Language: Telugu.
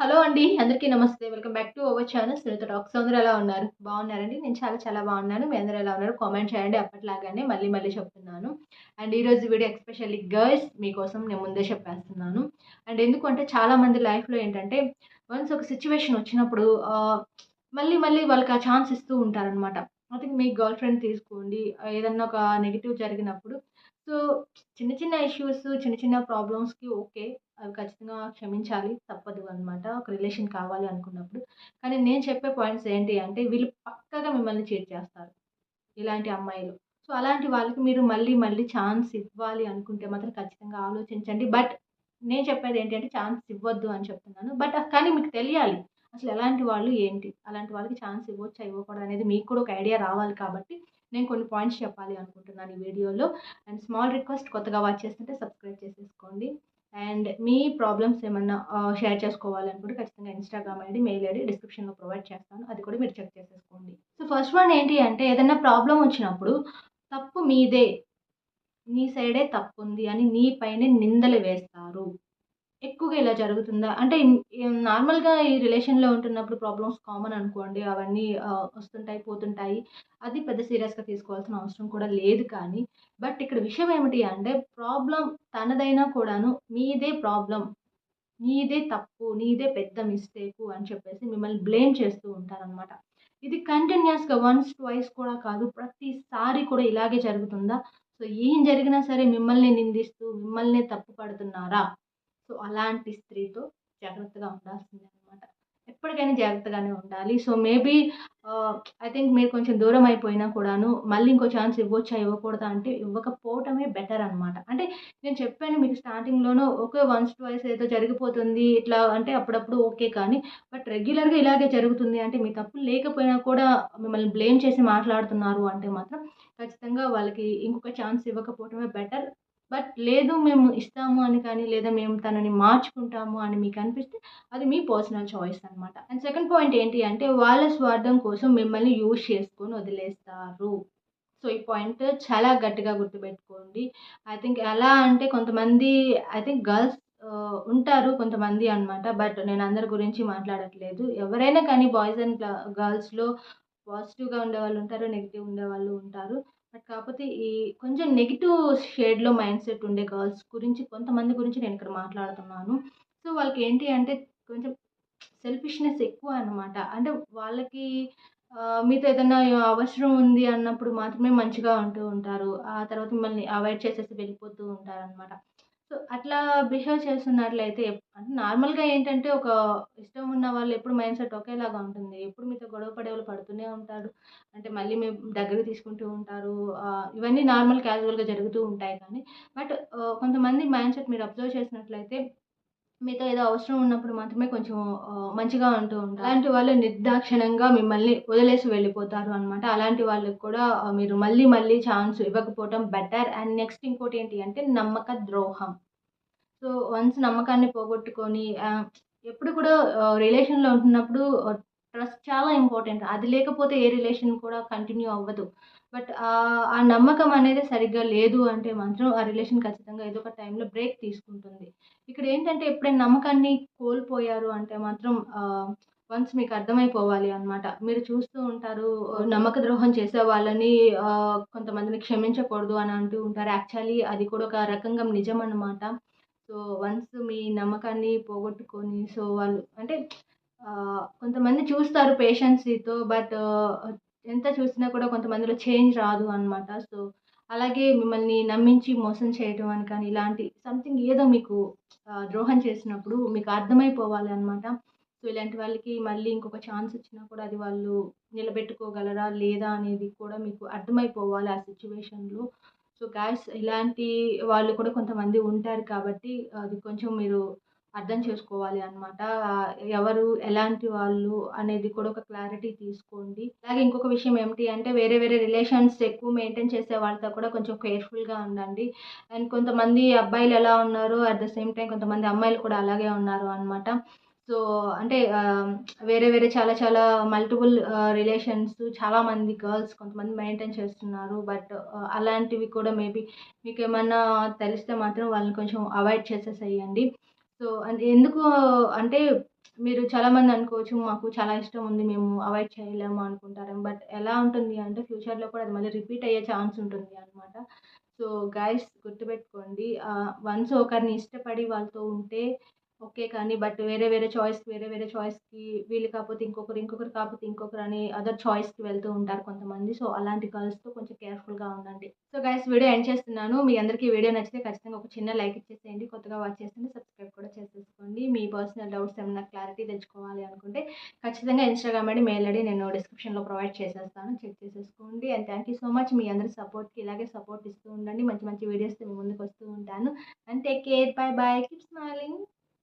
హలో అండి అందరికీ నమస్తే. Welcome back to our channel Sunitha talks. అందరూ ఎలా ఉన్నారు? బాగున్నారండి? నేను చాలా చాలా బాగున్నాను. మీ అందరూ ఎలా ఉన్నారు? కామెంట్ చేయండి. అప్పట్లాగానే మళ్ళీ మళ్ళీ చెప్తున్నాను. అండ్ ఈరోజు వీడియో ఎక్స్పెషల్లీ గర్ల్స్ మీకోసం నేను ముందే చెప్పేస్తున్నాను. అండ్ ఎందుకంటే చాలామంది లైఫ్లో ఏంటంటే వన్స్ ఒక సిచ్యువేషన్ వచ్చినప్పుడు మళ్ళీ మళ్ళీ వాళ్ళకి ఆ ఛాన్స్ ఇస్తూ ఉంటారనమాట ఐ థింక్ మీ గర్ల్ ఫ్రెండ్ తీసుకోండి. ఏదన్నా ఒక నెగిటివ్ జరిగినప్పుడు సో చిన్న చిన్న ఇష్యూస్ చిన్న చిన్న ప్రాబ్లమ్స్కి ఓకే అవి ఖచ్చితంగా క్షమించాలి తప్పదు అనమాట ఒక రిలేషన్ కావాలి అనుకున్నప్పుడు. కానీ నేను చెప్పే పాయింట్స్ ఏంటి అంటే వీళ్ళు పక్కగా మిమ్మల్ని చీట్ చేస్తారు. ఇలాంటి అమ్మాయిలు. సో అలాంటి వాళ్ళకి మీరు మళ్ళీ మళ్ళీ ఛాన్స్ ఇవ్వాలి అనుకుంటే మాత్రం ఖచ్చితంగా ఆలోచించండి. బట్ నేను చెప్పేది ఏంటంటే ఛాన్స్ ఇవ్వద్దు అని చెప్తున్నాను. బట్ కానీ మీకు తెలియాలి అసలు ఎలాంటి వాళ్ళు ఏంటి? అలాంటి వాళ్ళకి ఛాన్స్ ఇవ్వచ్చా ఇవ్వకూడదు అనేది మీకు కూడా ఒక ఐడియా రావాలి కాబట్టి నేను కొన్ని పాయింట్స్ చెప్పాలి అనుకుంటున్నాను ఈ వీడియోలో. అండ్ స్మాల్ రిక్వెస్ట్ కొత్తగా వాచ్ చేస్తుంటే సబ్స్క్రైబ్ చేసేసుకోండి. అండ్ మీ ప్రాబ్లమ్స్ ఏమన్నా షేర్ చేసుకోవాలనుకుంటే ఖచ్చితంగా ఇన్స్టాగ్రామ్ ఐడి మెయిల్ ఐడి డిస్క్రిప్షన్లో ప్రొవైడ్ చేస్తాను. అది కూడా మీరు చెక్ చేసేసుకోండి. సో ఫస్ట్ వన్ ఏంటి అంటే ఏదైనా ప్రాబ్లం వచ్చినప్పుడు తప్పు మీదే నీ సైడే తప్పు ఉంది అని నీ పైనే నిందలు వేస్తారు. ఎక్కువగా ఇలా జరుగుతుందా? అంటే నార్మల్గా ఈ రిలేషన్లో ఉంటున్నప్పుడు ప్రాబ్లమ్స్ కామన్ అనుకోండి అవన్నీ వస్తుంటాయి పోతుంటాయి. అది పెద్ద సీరియస్గా తీసుకోవాల్సిన అవసరం కూడా లేదు కానీ బట్ ఇక్కడ విషయం ఏమిటి అంటే ప్రాబ్లం తనదైనా కూడాను మీదే ప్రాబ్లం నీదే తప్పు నీదే పెద్ద మిస్టేకు అని చెప్పేసి మిమ్మల్ని బ్లేమ్ చేస్తూ ఉంటారనమాట ఇది కంటిన్యూస్గా వన్స్ ట్వైస్ కూడా కాదు ప్రతిసారి కూడా ఇలాగే జరుగుతుందా? సో ఏం జరిగినా సరే మిమ్మల్ని నిందిస్తూ మిమ్మల్ని తప్పు పడుతున్నారా? సో అలాంటి స్త్రీతో జాగ్రత్తగా ఉండాల్సిందే అనమాట ఎప్పటికైనా జాగ్రత్తగానే ఉండాలి. సో మేబీ ఐ థింక్ మీరు కొంచెం దూరం అయిపోయినా కూడాను మళ్ళీ ఇంకో ఛాన్స్ ఇవ్వచ్చా ఇవ్వకూడదా అంటే ఇవ్వకపోవటమే బెటర్ అనమాట అంటే నేను చెప్పాను మీకు స్టార్టింగ్లోనూ ఓకే వన్స్ ట్వైస్ ఏదో జరిగిపోతుంది ఇట్లా అంటే అప్పుడప్పుడు ఓకే కానీ బట్ రెగ్యులర్గా ఇలాగే జరుగుతుంది అంటే మీ తప్పు లేకపోయినా కూడా మిమ్మల్ని బ్లేమ్ చేసి మాట్లాడుతున్నారు అంటే మాత్రం ఖచ్చితంగా వాళ్ళకి ఇంకొక ఛాన్స్ ఇవ్వకపోవటమే బెటర్ బట్ లేదు మేము ఇస్తాము అని కానీ లేదా మేము తనని మార్చుకుంటాము అని మీకు అనిపిస్తే అది మీ పర్సనల్ చాయిస్ అనమాట అండ్ సెకండ్ పాయింట్ ఏంటి అంటే వాళ్ళ స్వార్థం కోసం మిమ్మల్ని యూజ్ చేసుకొని వదిలేస్తారు. సో ఈ పాయింట్ చాలా గట్టిగా గుర్తుపెట్టుకోండి. ఐ థింక్ ఎలా అంటే కొంతమంది ఐ థింక్ గర్ల్స్ ఉంటారు కొంతమంది అనమాట బట్ నేను అందరి గురించి మాట్లాడట్లేదు. ఎవరైనా కానీ బాయ్స్ అండ్ గర్ల్స్లో పాజిటివ్గా ఉండే వాళ్ళు ఉంటారు నెగిటివ్ ఉండే వాళ్ళు ఉంటారు. బట్ కాకపోతే ఈ కొంచెం నెగిటివ్ షేడ్లో మైండ్ సెట్ ఉండే గర్ల్స్ గురించి కొంతమంది గురించి నేను ఇక్కడ మాట్లాడుతున్నాను. సో వాళ్ళకి ఏంటి అంటే కొంచెం సెల్ఫిష్నెస్ ఎక్కువ అనమాట అంటే వాళ్ళకి మీతో ఏదైనా అవసరం ఉంది అన్నప్పుడు మాత్రమే మంచిగా ఉంటూ ఉంటారు. ఆ తర్వాత మిమ్మల్ని అవాయిడ్ చేసేసి వెళ్ళిపోతూ ఉంటారు అనమాట సో అట్లా బిహేవ్ చేస్తున్నట్లయితే అంటే నార్మల్గా ఏంటంటే ఒక ఇష్టం ఉన్న వాళ్ళు ఎప్పుడు మైండ్ సెట్ ఒకేలాగా ఉంటుంది. ఎప్పుడు మీతో గొడవ పడే వాళ్ళు పడుతూనే ఉంటారు. అంటే మళ్ళీ మేము దగ్గర తీసుకుంటూ ఉంటారు. ఇవన్నీ నార్మల్ క్యాజువల్గా జరుగుతూ ఉంటాయి కానీ. బట్ కొంతమంది మైండ్ సెట్ మీరు అబ్జర్వ్ చేసినట్లయితే మీతో ఏదో అవసరం ఉన్నప్పుడు మాత్రమే కొంచెం మంచిగా ఉంటూ ఉంటారు. అలాంటి వాళ్ళు నిర్దాక్షిణంగా మిమ్మల్ని వదిలేసి వెళ్ళిపోతారు అనమాట అలాంటి వాళ్ళకి కూడా మీరు మళ్ళీ మళ్ళీ ఛాన్స్ ఇవ్వకపోవటం బెటర్ అండ్ నెక్స్ట్ ఇంకోటి ఏంటి అంటే నమ్మక ద్రోహం. సో వన్స్ నమ్మకాన్ని పోగొట్టుకొని ఎప్పుడు కూడా రిలేషన్లో ఉంటున్నప్పుడు ట్రస్ట్ చాలా ఇంపార్టెంట్. అది లేకపోతే ఏ రిలేషన్ కూడా కంటిన్యూ అవ్వదు. బట్ ఆ నమ్మకం అనేది సరిగ్గా లేదు అంటే మాత్రం ఆ రిలేషన్ ఖచ్చితంగా ఏదో ఒక టైంలో బ్రేక్ తీసుకుంటుంది. ఇక్కడ ఏంటంటే ఎప్పుడైనా నమ్మకాన్ని కోల్పోయారు అంటే మాత్రం వన్స్ మీకు అర్థమైపోవాలి అనమాట మీరు చూస్తూ ఉంటారు నమ్మక ద్రోహం చేసే వాళ్ళని కొంతమందిని క్షమించకూడదు అని అంటూ ఉంటారు. యాక్చువల్లీ అది కూడా ఒక రకంగా నిజం అన్నమాట. సో వన్స్ మీ నమ్మకాన్ని పోగొట్టుకొని సో వాళ్ళు అంటే కొంతమంది చూస్తారు పేషెన్సీతో బట్ ఎంత చూసినా కూడా కొంతమందిలో చేంజ్ రాదు అనమాట సో అలాగే మిమ్మల్ని నమ్మించి మోసం చేయటం అని కానీ ఇలాంటి సంథింగ్ ఏదో మీకు ద్రోహం చేసినప్పుడు మీకు అర్థమైపోవాలి అనమాట సో ఇలాంటి వాళ్ళకి మళ్ళీ ఇంకొక ఛాన్స్ ఇచ్చినా కూడా అది వాళ్ళు నిలబెట్టుకోగలరా లేదా అనేది కూడా మీకు అర్థమైపోవాలి ఆ సిచ్యువేషన్లో. సో గాయస్ ఇలాంటి వాళ్ళు కూడా కొంతమంది ఉంటారు కాబట్టి అది కొంచెం మీరు అర్థం చేసుకోవాలి అనమాట ఎవరు ఎలాంటి వాళ్ళు అనేది కూడా ఒక క్లారిటీ తీసుకోండి. అలాగే ఇంకొక విషయం ఏమిటి అంటే వేరే వేరే రిలేషన్స్ ఎక్కువ మెయింటైన్ చేసే వాళ్ళతో కూడా కొంచెం కేర్ఫుల్గా ఉండండి. అండ్ కొంతమంది అబ్బాయిలు ఎలా ఉన్నారు అట్ ద సేమ్ టైం కొంతమంది అమ్మాయిలు కూడా అలాగే ఉన్నారు అనమాట సో అంటే వేరే వేరే చాలా చాలా మల్టిపుల్ రిలేషన్స్ చాలామంది గర్ల్స్ కొంతమంది మెయింటైన్ చేస్తున్నారు. బట్ అలాంటివి కూడా మేబీ మీకు ఏమన్నా తెలిస్తే మాత్రం వాళ్ళని కొంచెం అవాయిడ్ చేసేసేయండి. సో ఎందుకు అంటే మీరు చాలామంది అనుకోవచ్చు మాకు చాలా ఇష్టం ఉంది మేము అవాయిడ్ చేయలేము అనుకుంటారు బట్ ఎలా ఉంటుంది అంటే ఫ్యూచర్లో కూడా అది మళ్ళీ రిపీట్ అయ్యే ఛాన్స్ ఉంటుంది అనమాట సో గైస్ గుర్తుపెట్టుకోండి వన్స్ ఒకరిని ఇష్టపడి వాళ్ళతో ఉంటే ఓకే కానీ బట్ వేరే వేరే చాయిస్ వేరే వేరే చాయిస్కి వీళ్ళు కాకపోతే ఇంకొకరు ఇంకొకరు కాకపోతే ఇంకొకరు అని అదర్ చాయిస్కి వెళ్తూ ఉంటారు కొంతమంది. సో అలాంటి గర్ల్స్తో కొంచెం కేర్ఫుల్గా ఉండండి. సో గైస్ వీడియో ఎండ్ చేస్తున్నాను. మీ అందరికీ వీడియో నచ్చితే ఖచ్చితంగా ఒక చిన్న లైక్ ఇచ్చేసేయండి. కొత్తగా వాచ్ చేస్తుంటే సబ్స్క్రైబ్ కూడా చేసేసుకోండి. మీ పర్సనల్ డౌట్స్ ఏమైనా క్లారిటీ తెచ్చుకోవాలి అనుకుంటే ఖచ్చితంగా ఇన్స్టాగ్రామ్ ఐడి మెయిల్ ఐడి నేను డిస్క్రిప్షన్లో ప్రొవైడ్ చేసేస్తాను. చెక్ చేసేసుకోండి. And thank you so much. మీ అందరి సపోర్ట్కి ఇలాగే సపోర్ట్ ఇస్తూ ఉండండి. మంచి మంచి వీడియోస్తో మీ ముందుకు వస్తూ ఉంటాను. And take care. Bye bye. Keep smiling.